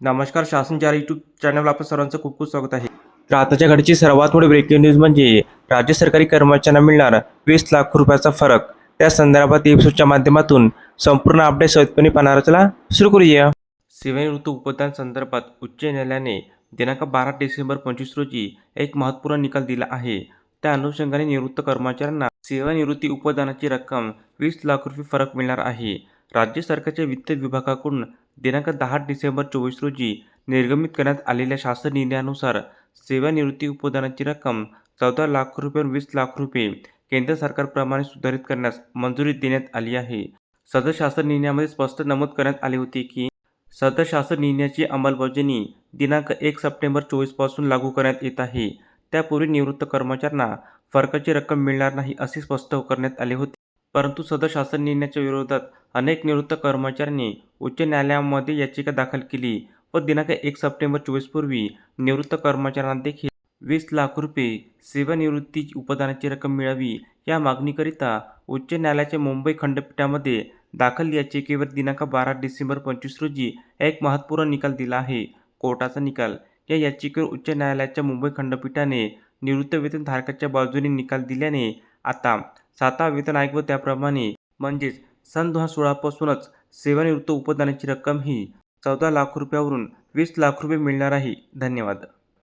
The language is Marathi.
नमस्कार शासनचार यूट्यूब चॅनलवर आपण सर्वांचं खूप खूप स्वागत आहे. तर आताच्या घडीची सर्वात मोठी ब्रेकिंग न्यूज म्हणजे राज्य सरकारी कर्मचाऱ्यांना मिळणार वीस लाख रुपयाचा फरक. त्या संदर्भात एपिसोडच्या माध्यमातून संपूर्ण अपडेट सहजपणे पाहणार चला सुरू करूया. सेवानिवृत्त उपदान संदर्भात उच्च न्यायालयाने दिनांक बारा डिसेंबर पंचवीस रोजी एक महत्त्वपूर्ण निकाल दिला आहे. त्या अनुषंगाने निवृत्त कर्मचाऱ्यांना सेवानिवृत्ती उपदानाची रक्कम वीस लाख रुपये फरक मिळणार आहे. राज्य सरकारच्या वित्त विभागाकडून दिनांक दहा डिसेंबर चोवीस रोजी निर्गमित करण्यात आलेल्या शासन निर्णयानुसार सेवानिवृत्ती उपदानाची रक्कम चौदा लाख रुपये वीस लाख रुपये केंद्र सरकारप्रमाणे सुधारित करण्यास मंजुरी देण्यात आली आहे. सदर शासन निर्णयामध्ये स्पष्ट नमूद करण्यात आले होते की सदर शासन निर्णयाची अंमलबजावणी दिनांक एक सप्टेंबर चोवीसपासून लागू करण्यात येत आहे. त्यापूर्वी निवृत्त कर्मचाऱ्यांना फरकाची रक्कम मिळणार नाही असे स्पष्ट करण्यात आले होते. परंतु सदर शासन निर्णयाच्या विरोधात अनेक निवृत्त कर्मचाऱ्यांनी उच्च न्यायालयामध्ये याचिका दाखल केली व दिनांक एक सप्टेंबर चोवीसपूर्वी निवृत्त कर्मचाऱ्यांना देखील वीस लाख रुपये सेवानिवृत्ती उपदानाची रक्कम मिळावी या मागणीकरिता उच्च न्यायालयाच्या मुंबई खंडपीठामध्ये दाखल याचिकेवर दिनांक बारा डिसेंबर पंचवीस रोजी एक महत्त्वपूर्ण निकाल दिला आहे. कोर्टाचा निकाल. या याचिकेवर उच्च न्यायालयाच्या मुंबई खंडपीठाने निवृत्त वेतनधारकाच्या बाजूने निकाल दिल्याने आता सातवा वेतन आयोग व त्याप्रमाणे म्हणजेच सन दोन हजार सोळापासूनच सेवानिवृत्त उपदानाची रक्कम ही चौदा लाख रुपयावरून वीस लाख रुपये मिळणार आहे. धन्यवाद.